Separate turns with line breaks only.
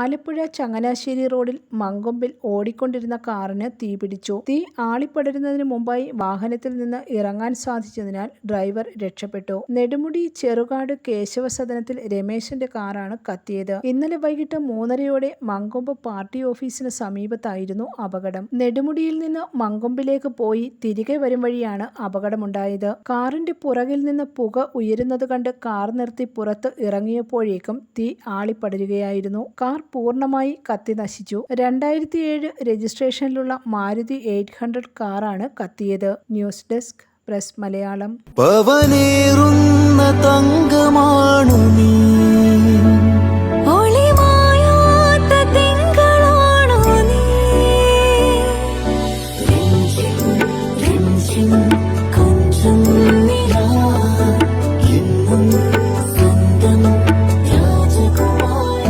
ആലപ്പുഴ ചങ്ങനാശ്ശേരി റോഡിൽ മങ്കൊമ്പിൽ ഓടിക്കൊണ്ടിരുന്ന കാറിന് തീ പിടിച്ചു തീ ആളിപ്പടരുന്നതിന് മുമ്പായി വാഹനത്തിൽ നിന്ന് ഇറങ്ങാൻ സാധിച്ചതിനാൽ ഡ്രൈവർ രക്ഷപ്പെട്ടു. നെടുമുടി ചെറുകാട് കേശവ സദനത്തിൽ രമേശന്റെ കാറാണ് കത്തിയത്. ഇന്നലെ വൈകിട്ട് മൂന്നരയോടെ മങ്കൊമ്പ് പാർട്ടി ഓഫീസിന് സമീപത്തായിരുന്നു അപകടം. നെടുമുടിയിൽ നിന്ന് മങ്കൊമ്പിലേക്ക് പോയി തിരികെ വരും വഴിയാണ് അപകടമുണ്ടായത്. കാറിന്റെ പുറകിൽ നിന്ന് പുക ഉയരുന്നത് കണ്ട് കാർ നിർത്തി പുറത്ത് ഇറങ്ങിയപ്പോഴേക്കും തീ ആളിപ്പടരുകയായിരുന്നു. കാർ പൂർണമായി കത്തി നശിച്ചു. രണ്ടായിരത്തി ഏഴ് രജിസ്ട്രേഷനിലുള്ള മാരുതി എയ്റ്റ് ഹൺഡ്രഡ് കാറാണ് കത്തിയത്.
News desk press Malayalam.